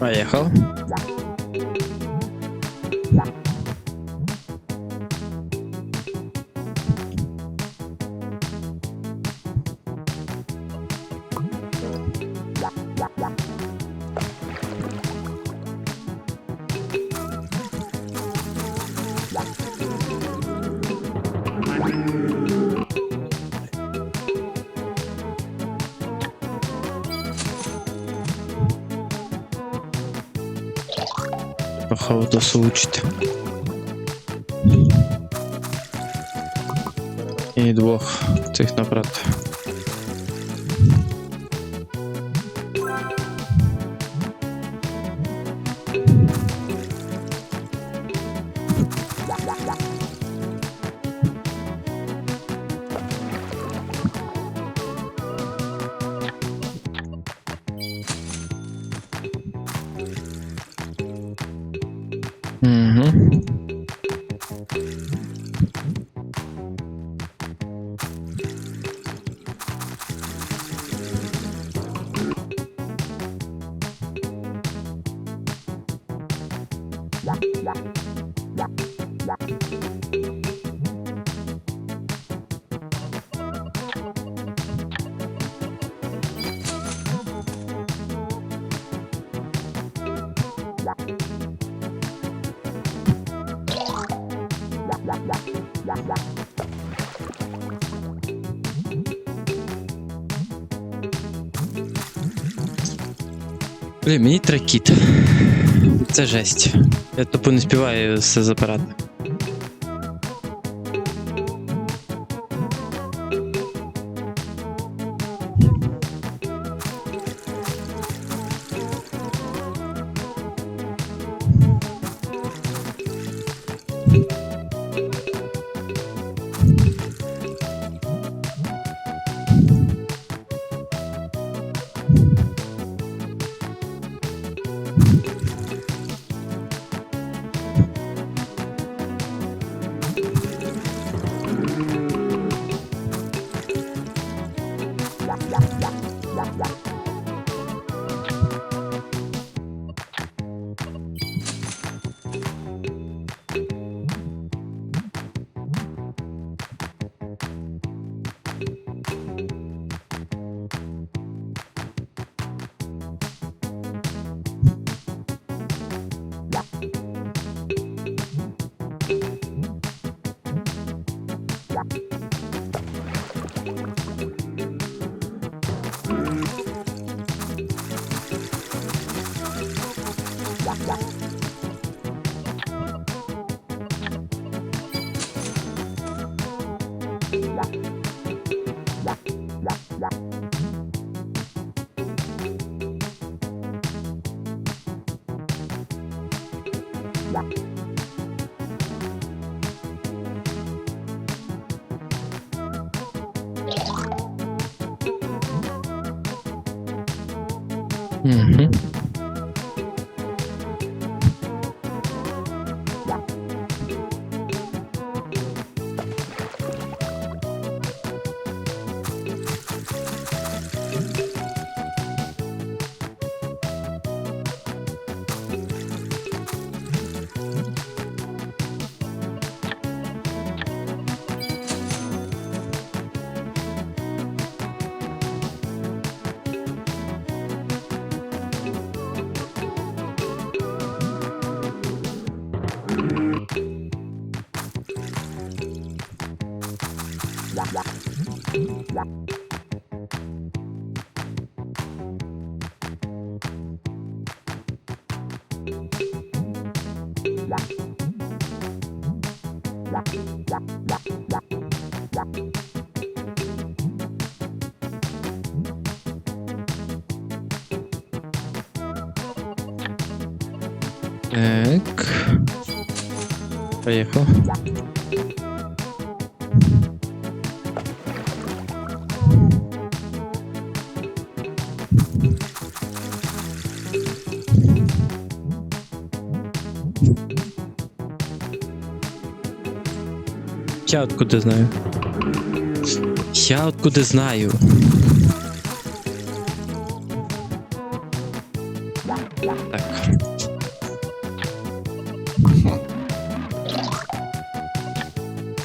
Vallejo. Походу случит. І двох цих напроти. Mm-hmm. Блін, мені тракіт. Це жесть. Я тупо не співаю все 吧。嗯哼。Так. Поехал. Я откуда знаю? Я откуда знаю? Так.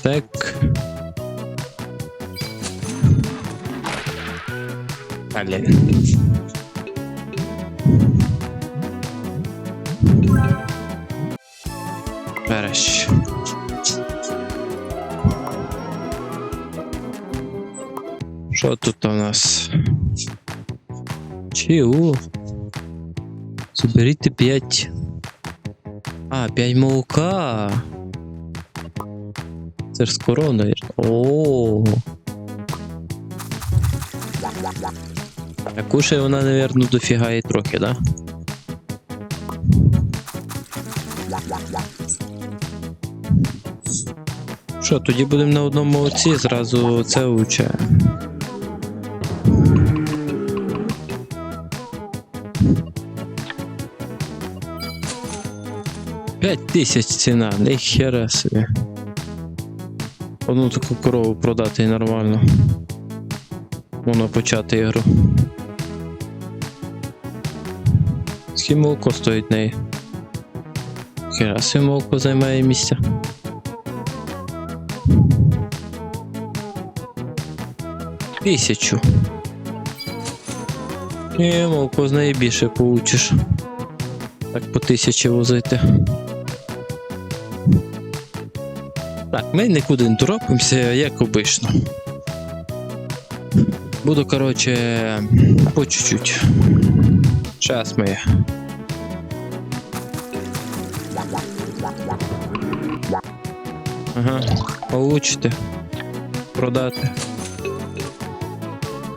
Так. Блин. Що тут у нас? Чиу. Заберіть 5. А, 5 молока. Це ж з короною. О. А кушає вона, наверное, дофіга і трохи, да? Що, тоді будемо на одному молоці, зразу це влучаємо. Тисяч ціна, ніхера собі. Одну таку корову продати і нормально. Можна почати ігру. Скільки молоко стоїть неї? Хера собі молоко займає місця. Тисячу. Ні, молоко з неї більше получиш. Так по тисячі возити. Ми нікуди не торопимося, як обично. Буду, короче, по чуть-чуть. Сейчас ми. Ага, получите. Продати.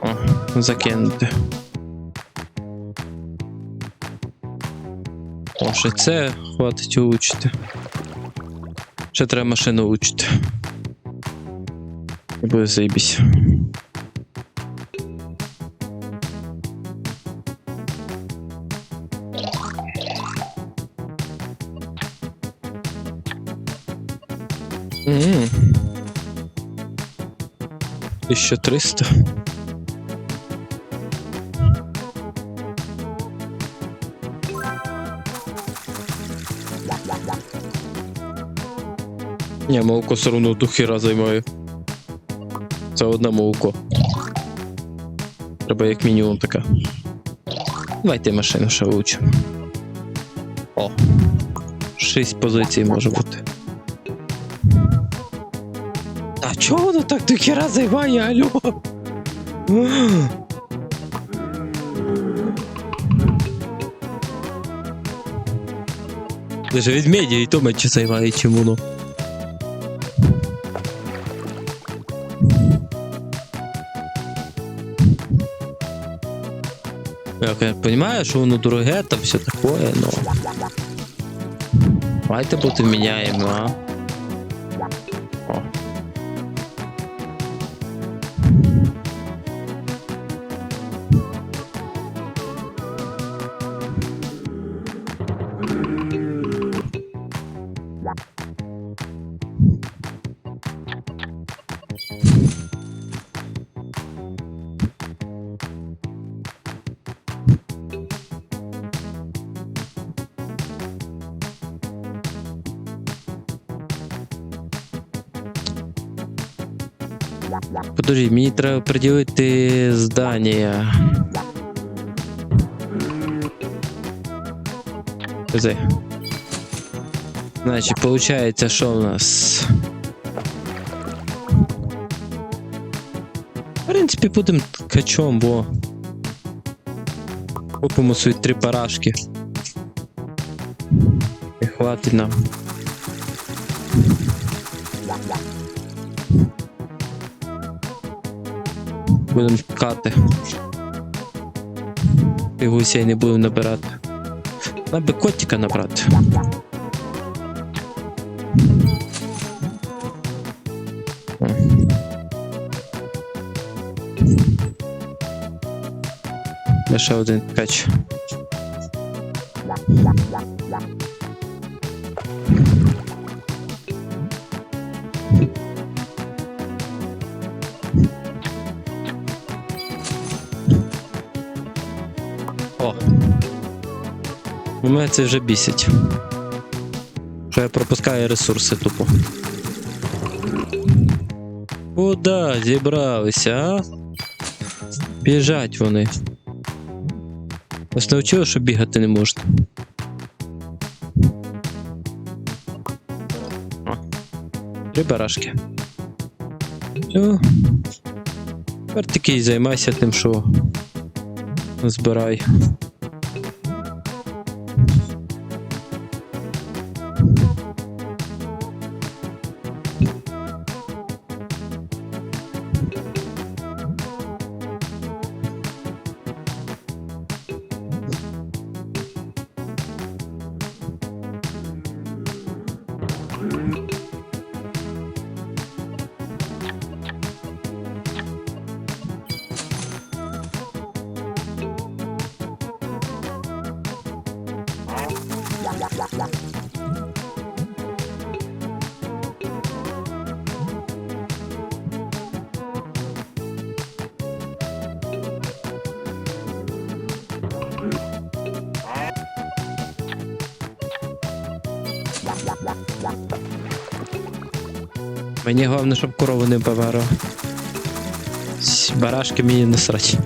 О, закинути. О, ще це хватить улучшити. Ще треба машину улучшити. І буде заїбісь. М. 1300. Ні, молоко все одно до хіра займає. Це одне молоко. Треба як мінімум така. Давайте машину ще влучимо. О. Шість позицій може бути. А чого воно так до займає, алло? Даже ведмеді і то менше займає, чим воно. Я конечно, понимаю, что оно дороге, там все такое, но... Давайте бути меняем, а? Подожди, мені треба приділити здання. Подожди. Значить, получається, що у нас? В принципі, будемо качом, бо. Купимо свої три парашки. І хватить нам. Будемо ткати. І гусей не будемо набирати. Нам би котика набрати. Лише один ткач. У мене це вже бісить. Що я пропускаю ресурси тупо. Куда зібралися, а? Біжать вони. Ось навчили, що бігати не можна. Три барашки. Все. Тепер тільки й займайся тим, що збирай. Мені головне, щоб корову не померла. Барашки мені насрать.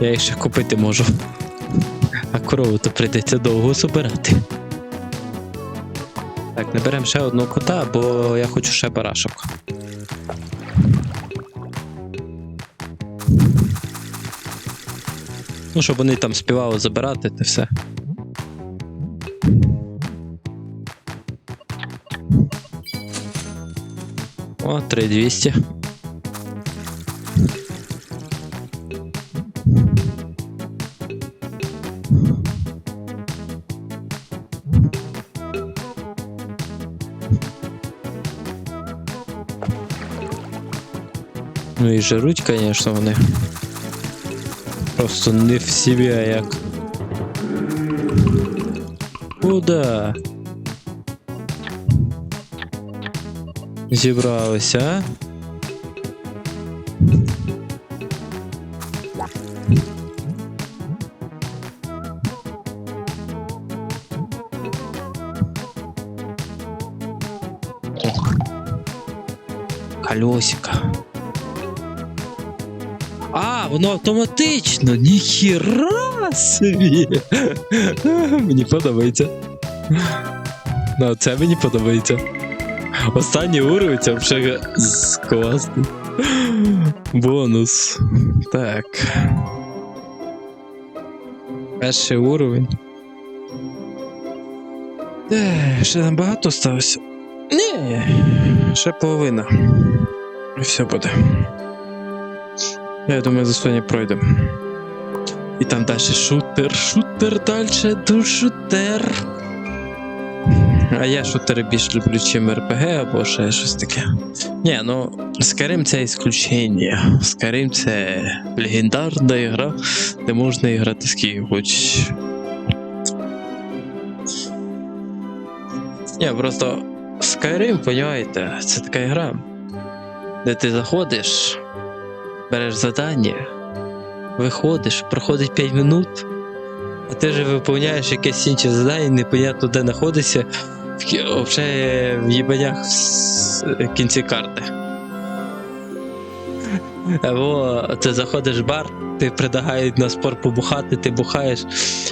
Я їх ще купити можу. А корову то прийдеться довго збирати. Так, наберемо ще одного кота, бо я хочу ще барашок. Ну, щоб вони там співали забирати, та все. О, 3200. Ну і жируть, конечно, вони. Просто не в себе, як. Куда? Зібралися, а? Ох. Колесико. А, воно автоматично! Ніхіра собі! Мені подобається. Ну, це мені подобається. Останній уровень це вже класний. Бонус. Так. Перший уровень. Е, ще нам багато сталося. Ні, ще половина. І все буде. Я думаю, за сьогодні пройдемо. І там далі шутер, шутер далі, до шутер. А я шутери більш люблю, чим РПГ або ще щось таке. Ні, ну Skyrim це ісключення. Skyrim це легендарна гра, де можна грати скільки хоч. Ні, просто Skyrim, понимаєте, це така гра, де ти заходиш, береш завдання, виходиш, проходить 5 минут, а ти вже виповняєш якесь інше завдання, непонятно де знаходишся, взагалі в їбанях в кінці карти. Або ти заходиш в бар, ти предлагають на спор побухати, ти бухаєш,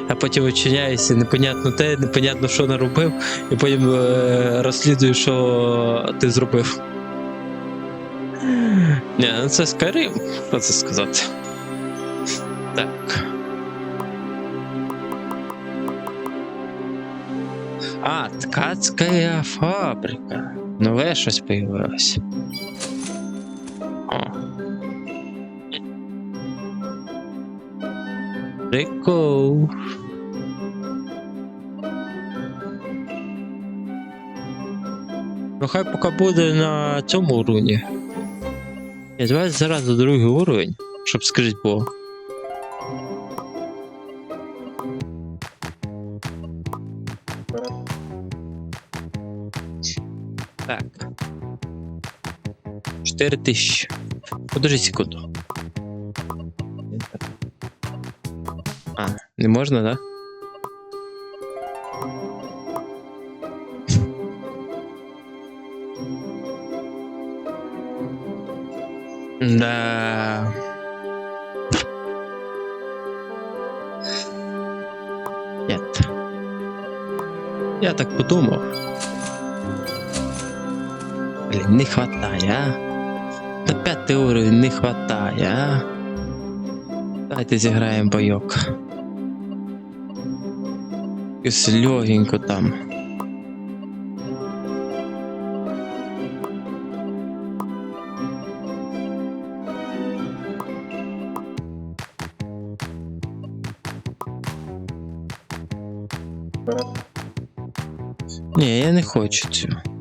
а потім відчиняєшся, непонятно те, непонятно, що наробив, і потім е, розслідуєш, що ти зробив. Ні, ну це Skyrim, що це сказати. Так. А, ткацька фабрика. Нове щось появилось. О. Прикол. Ну хай поки буде на цьому уровні. Я давай зразу другий уровень, щоб скрить було. 4 тисячі. Подожди секунду. А, не можна, да? Да. Нет. Я так подумав. Блін, не хватає, а? П'ятий уровень не хватає, а? Давайте зіграємо бойок. Якось легенько там. Ні, я не хочу цю.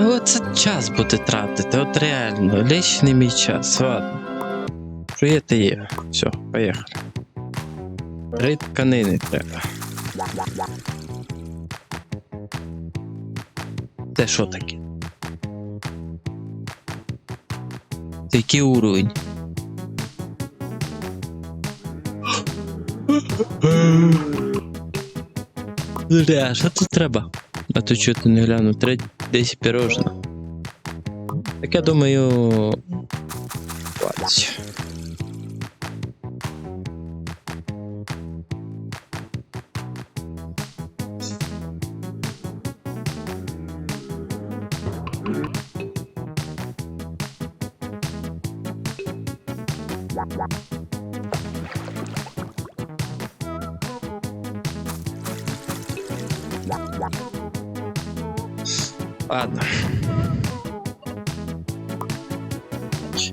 А оце час буде тратити, от реально, лічний мій час, ладно. Що є, є. Все, поїхали. Три тканини треба. Це що таке? Це який уровень? А що тут треба? А то чого ти не глянув? Три десь пірожне. Так я думаю. 20.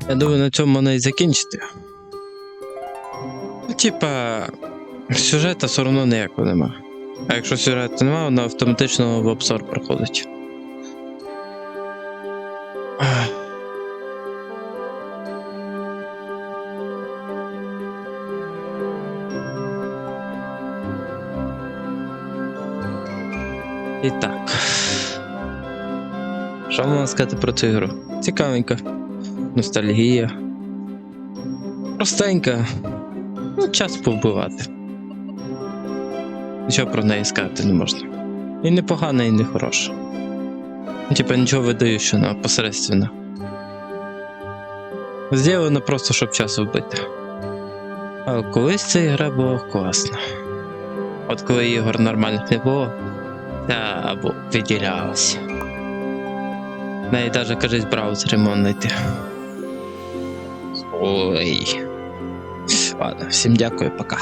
Я думаю, на цьому можна і закінчити. Ну, Типа, сюжета все одно ніякого нема. А якщо сюжету нема, вона автоматично в обзор проходить. І так. Що можна сказати про цю ігру? Цікавенька. Ностальгія. Простенька. Ну, час повбивати. Нічого про неї сказати не можна. І не погана, і не хороша. Ну, Типа нічого видаючого, посередственно. Зроблено просто, щоб час вбити. А колись ця гра була класна. От коли ігор нормальних не було, та або виділялася. Неї навіть, кажуть, браузер ремонт знайти. Ой. Ладно, всім дякую, пока.